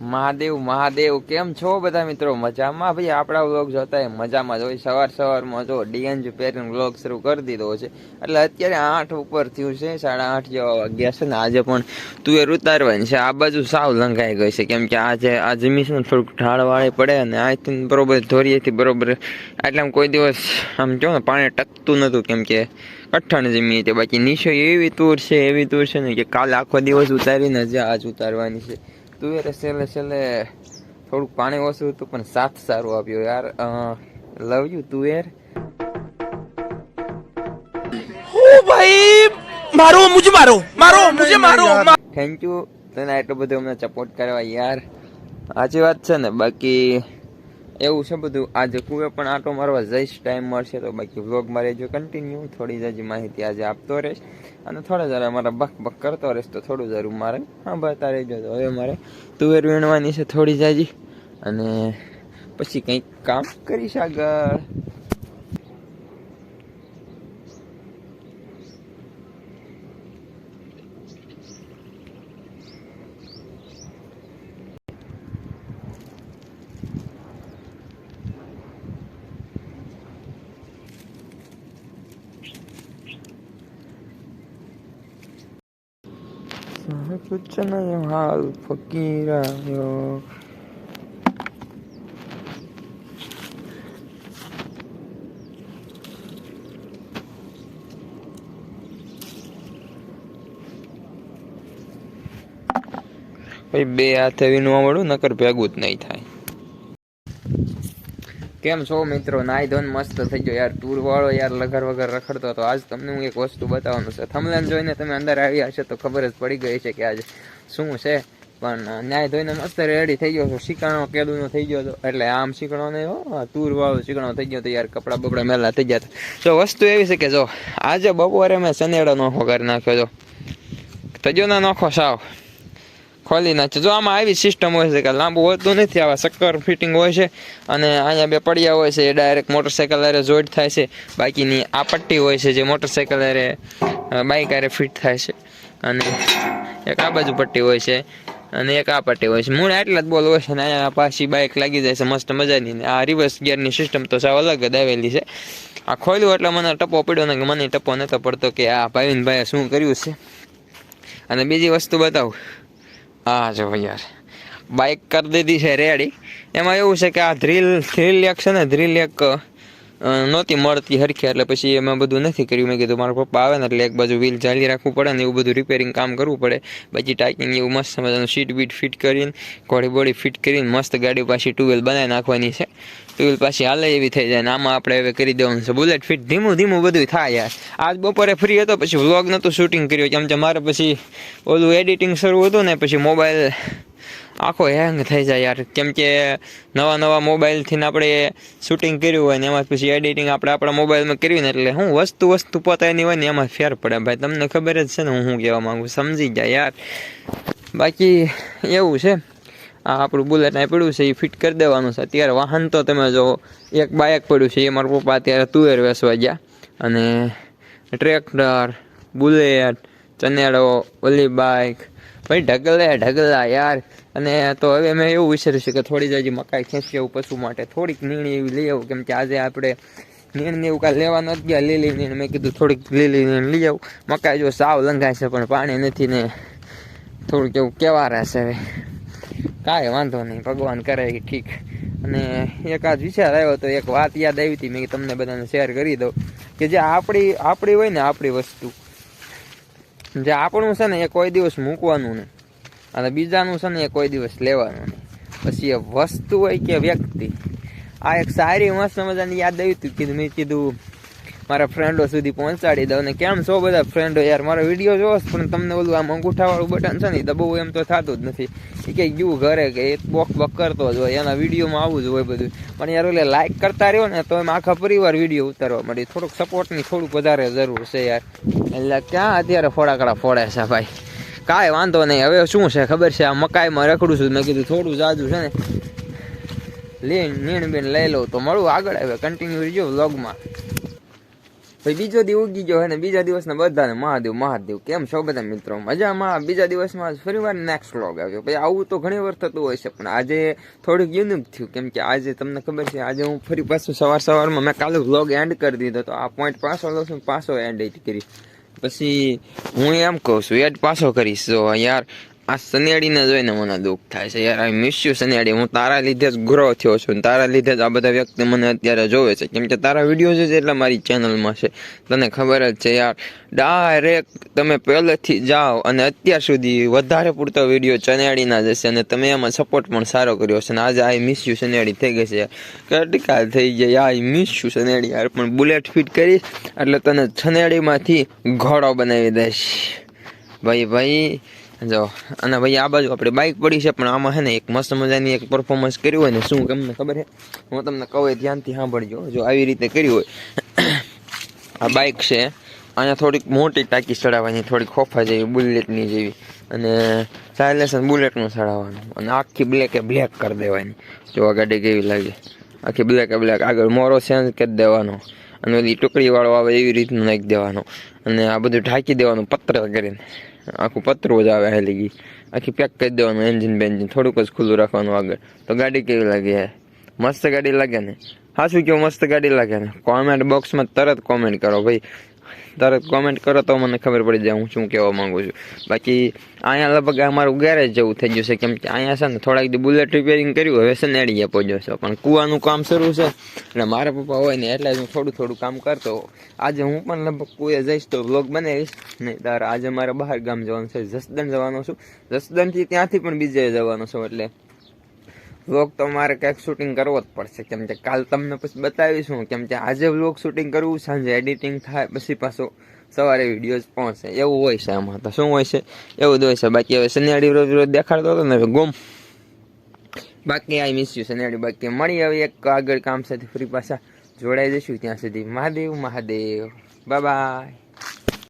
મહાદેવ મહાદેવ, કેમ છો બધા મિત્રો? મજામાં? ભાઈ, આપણા વ્લોગ જોતા મજામાં જ હોય. સવાર સવારમાં જો ડીએનજ પહેરીને વ્લોગ શરૂ કરી દીધો છે. એટલે અત્યારે આઠ ઉપર થયું છે, સાડા આઠ જેવા વાગ્યા છે ને આજે પણ તુવેર ઉતારવાની છે. આ બાજુ સાવ લંઘાઈ ગઈ છે, કેમ કે આજે આ જમીન થોડુંક ઢાળવાળી પડે અને અહીંથી બરોબર ધોરીએથી બરોબર એટલે આમ કોઈ દિવસ, આમ જો ને, પાણી ટકતું નહોતું કેમ કે કઠણ જમી હતી. બાકી નીચો એવી તૂર છે, એવી તૂર છે ને કે કાલે આખો દિવસ ઉતારીને જ આજ ઉતારવાની છે. તુવેરે છેલ્લે છેલ્લે થોડુંક પાણી ઓછું હતું પણ સાથ સારું આપ્યો યાર. લવ યુ તુવેર ભાઈ મારો મુજે મારો મારો મુજે મારો થેન્ક યુ તને એટલો બધો અમને સપોર્ટ કરવા યાર. સાચી વાત છે ને બાકી એવું છે બધું. આજે કુએ પણ આટો મારવા જઈશ ટાઈમ મળશે તો બાકી વ્લોગમાં રહેજો કન્ટિન્યુ થોડી જ માહિતી આજે આપતો રહીશ. અને થોડા જરા મારા બક બક કરતો રહીશ તો થોડું જરૂર મારે. હા બતા રહેજો તો હવે મારે તુવેર વીણવાની છે થોડી જાજી અને પછી કંઈક કામ કરીશ આગળ. 했었잖아요 하우 벗기라요 ભાઈ બે હાથે વિનવા મળું નકર ભેગું જ નહીં થાય. કેમ છો મિત્રો? નાઈ ધોન મસ્ત થઈ ગયો યાર. ટૂર વાળો યાર, લગર વગર રખડતો હતો. આજ તમને હું એક વસ્તુ બતાવવાનું છે. થમલેન જોઈને તમે અંદર આવ્યા હશે તો ખબર જ પડી ગઈ છે કે આજે શું છે. પણ ન્યાય ધોઈને મસ્ત રેડી થઈ ગયો છો. શીકણો કેદુનો થઈ ગયો હતો. એટલે આમ શીકણો નહીં હો ટૂર વાળો શીકણો થઈ ગયો તો યાર કપડાં બપડા મેલા થઈ ગયા હતા. જો, વસ્તુ એવી છે કે જો, આજે બપોરે મેં સનેડો નોખો કરી નાખ્યો જો. તજો ના નોખો સાવ. ખોલી નાખે જો આમાં આવી સિસ્ટમ હોય છે કે લાંબુ હોતું નથી, આવા શક્કર ફિટિંગ હોય છે, અને અહીંયા બે પડ્યા હોય છે, એ ડાયરેક્ટ મોટરસાઇકલ અરે જોઈન્ટ થાય છે. બાકીની આ પટ્ટી હોય છે જે મોટરસાઇકલ અરે બાઇક હારે ફિટ થાય છે. અને એક આ બાજુ પટ્ટી હોય છે, અને એક આ પટ્ટી હોય છે. મૂળ એટલા જ બોલ હોય છે ને અહીંયા પાછી બાઇક લાગી જાય છે, મસ્ત મજાની. ને આ રિવર્સ ગિયરની સિસ્ટમ તો સાવ અલગ જ આવેલી છે. આ ખોલ્યું એટલે મને ટપો પડ્યો ને કે મને ટપો નહોતો પડતો કે આ ભાઈને ભાઈએ શું કર્યું છે. અને બીજી વસ્તુ બતાવું. હા, જો યાર. બાઇક કરી દીધી છે રેડી એમાં એવું છે કે આ ધ્રીલ ધ્રીલ એક છે ને ધ્રીલ એક નહોતી મળતી હરખી, એટલે પછી એમાં બધું નથી કર્યું. મેં કીધું, મારા પપ્પા આવે ને, એટલે એક બાજુ વ્હીલ ચાલી રાખવું પડે ને, એવું બધું રિપેરિંગ કામ કરવું પડે. પછી ટાઈકિંગ એવું મસ્ત મજાનું સીટ બીટ ફિટ કરીને, ઘોડી બોડી ફિટ કરીને, મસ્ત ગાડી પાછી ટુ બનાવી નાખવાની છે. ટુ પાછી હાલે એવી થઈ જાય ને આમાં આપણે હવે કરી દેવાનું છે. બુલેટ ફિટ ધીમું ધીમું બધું થાય યાર. આજ બપોરે ફ્રી હતો, પછી વ્લોગ નહોતું શૂટિંગ કર્યું. કેમ કે મારે પછી ઓલું એડિટિંગ શરૂ હતું ને, પછી મોબાઈલ આખો હેંગ થઈ જાય યાર. કેમ કે નવા નવા મોબાઈલથી આપણે શૂટિંગ કર્યું હોય ને, એમાં પછી એડિટિંગ આપણે આપણા મોબાઈલમાં કર્યું ને, એટલે હું વસ્તુ વસ્તુ પોતાની હોય ને, એમાં ફેર પડે. ભાઈ, તમને ખબર જ છે ને હું શું કહેવા માંગુ સમજી જાય યાર. બાકી એવું છે. આ આપણું બુલેટ અહીં પડ્યું છે, એ ફિટ કરી દેવાનું છે. અત્યારે વાહન તો તમે જો, એક બાઇક પડ્યું છે, એ મારા પપ્પા અત્યારે તુવેર વેસવા ગયા. અને ટ્રેક્ટર, બુલેટ, ચનેડો, ઓલી બાઇક ભાઈ ઢગલે ઢગલા યાર. અને તો હવે મેં એવું વિચાર્યું છે કે થોડી જ હજી મકાઈ ખેંચી આવું પશુ માટે. થોડીક નીણી એવી લઈ આવું, કેમ કે આજે આપણે નીણ ને એવું કાંઈ લેવા નથી ગયા, લીલી નીણ. મેં કીધું થોડીક લીલી નીણ લઈ આવું. મકાઈ જો સાવ લંઘાય છે, પણ પાણી નથી ને થોડુંક એવું કેવા રહેશે હવે. કાંઈ વાંધો નહીં, ભગવાન કરે એ ઠીક. અને એક આજ વિચાર આવ્યો તો એક વાત યાદ આવી હતી, મેં તમને બધાને શેર કરી દઉં કે જે આપણી આપણી હોય ને આપણી વસ્તુ, જે આપણું છે ને એ કોઈ દિવસ મૂકવાનું નહીં અને બીજાનું છે ને એ કોઈ દિવસ લેવાનું નહીં. પછી એ વસ્તુ હોય કે વ્યક્તિ, આ એક સારી મસ્ત મજાની યાદ આવી હતી કીધું મેં કીધું મારા ફ્રેન્ડો સુધી પહોંચાડી દઉં ને કેમ છો બધા ફ્રેન્ડો યાર, મારો વીડિયો જોવો પણ તમને ઓલું આમ અંગૂઠાવાળું બટન છે ને એ દબાવવું એમ તો થતું જ નથી. એ કે ગયું ઘરે કે એ બોક બોક કરતો જ હોય, એના વિડીયોમાં આવું જ હોય બધું. પણ યાર, ઓલે લાઇક કરતા રહ્યો ને તો એમ આખા પરિવાર વીડિયો ઉતારવા મળી થોડુંક સપોર્ટની થોડુંક વધારે જરૂર છે યાર. એટલે ક્યાં અત્યારે ફોડાકડા ફોડે છે ભાઈ? કાંઈ વાંધો નહીં. હવે શું છે ખબર છે? આ મકાઈમાં રખડું છું. મેં કીધું થોડું જાજુ છે ને. લે નીણ બેન લઈ લઉં તો મળું આગળ. આવે કન્ટિન્યુ રહીજો વ્લોગમાં ભાઈ, બીજો દિવસ ઉગી ગયો અને બીજા દિવસના બધાને મહાદેવ મહાદેવ. કેમ છો બધા મિત્રો? મજામાં? બીજા દિવસમાં ફરી વાર નેક્સ્ટ વ્લોગ આવ્યો ભાઈ, આવું તો ઘણી વાર થતું હોય છે, પણ આજે થોડુંક યુનિક થયું. કેમ કે આજે તમને ખબર છે, આજે હું ફરી પાછું સવાર સવારમાં મેં કાલે વ્લોગ એન્ડ કરી દીધો તો આ પોઈન્ટ પાછો લઉં છું પાછો એન્ડ કરી. પછી હું એમ કહું છું એડ પાછો કરીશ. જો યાર આ સનિયાડીને જોઈને મને દુઃખ થાય છે. યાર આઈ મિસ યુ સનિયાડી હું તારા લીધે જ ગ્રો થયો છું તારા લીધે જ આ બધા વ્યક્તિ મને અત્યારે જોવે છે. કેમ કે તારા વીડિયો છે એટલે મારી ચેનલમાં છે. તને ખબર જ છે યાર. ડાયરેક્ટ તમે પહેલેથી જાઓ અને અત્યાર સુધી વધારે પૂરતો વીડિયો ચનિયાડીના જશે અને તમે એમાં સપોર્ટ પણ સારો કર્યો છે અને આજે આઈ મિસ યુ સનિયાડી થઈ ગઈ છે કટકા થઈ ગઈ. આઈ મિસ યુ સનિયાડી યાર. પણ બુલેટ ફિટ કરીશ, એટલે તને છનેડીમાંથી ઘોડો બનાવી દઈશ. ભાઈ ભાઈ જો, અને ભાઈ આ બાજુ આપણે બાઇક પડી છે, પણ આમાં છે ને એક મસ્ત મજાની એક પરફોર્મન્સ કર્યું હોય ને, શું તમને ખબર છે? હું તમને કહું ધ્યાનથી સાંભળજો, જો આવી રીતે કર્યું હોય, આ બાઇક છે, અહીંયા થોડીક મોટી ટાંકી ચડાવવાની, થોડીક ખોફા જેવી, બુલેટની જેવી, અને સાયલેસન બુલેટનું ચડાવવાનું, અને આખી બ્લેકે બ્લેક કરી દેવાની, જો આ ગાડી કેવી લાગે. આખી બ્લેક બ્લેક આગળ મોરો ચેન્જ કરી દેવાનો, અને ઓલી ટુકડીવાળો આવે એવી રીતનું નાખી દેવાનો, અને આ બધું ઢાંકી દેવાનું, પત્ર કરીને. આખું પતરું જ આવે હેલી ગઈ આખી પેક કરી દેવાનું એન્જિન બેન્જિન, થોડુંક જ ખુલ્લું રાખવાનું આગળ. તો ગાડી કેવી લાગે મસ્ત ગાડી લાગે ને? હા શું કેવું મસ્ત ગાડી લાગે ને? કોમેન્ટ બોક્સમાં તરત કોમેન્ટ કરો ભાઈ. તરત કોમેન્ટ કરો તો મને ખબર પડી જાય હું શું કહેવા માંગુ છું. બાકી અહીંયા લગભગ અમારું ગેરેજ જેવું થઈ છે કેમ કે અહીંયા છે ને થોડાક બુલેટ રિપેરિંગ કર્યું, હવે સનેડીએ પહોંચ્યો છે. પણ કૂવાનું કામ શરૂ છે એટલે મારા પપ્પા હોય ને એટલે જ હું થોડું થોડું કામ કરતો આજે હું પણ લગભગ કુએ જઈશ તો વ્લોગ બનાવીશ. નહીં, તાર આજે મારે બહાર ગામ જવાનું છે. જસદણ જવાનો છું. જસદણથી ત્યાંથી પણ બીજે જવાનો છું એટલે વ્લોગ તો મારે કંઈક શૂટિંગ કરવો જ પડશે. કેમ કે કાલ તમને પછી બતાવીશું કેમ કે આજે વ્લોગ શૂટિંગ કરવું સાંજે એડિટિંગ થાય, પછી પાછો સવારે વિડીયોઝ પહોંચે. એવું હોય છે આમાં. તો શું હોય છે? એવું જ હોય છે. બાકી હવે શનિયાળી રોજ રોજ દેખાડતો હતો ને ગુમ. બાકી આઈ મિસ યુ શનિયાળી બાકી મળી હવે એક આગળ કામ સાથે. ફરી પાછા જોડાઈ જઈશું ત્યાં સુધી. મહાદેવ મહાદેવ. Bye bye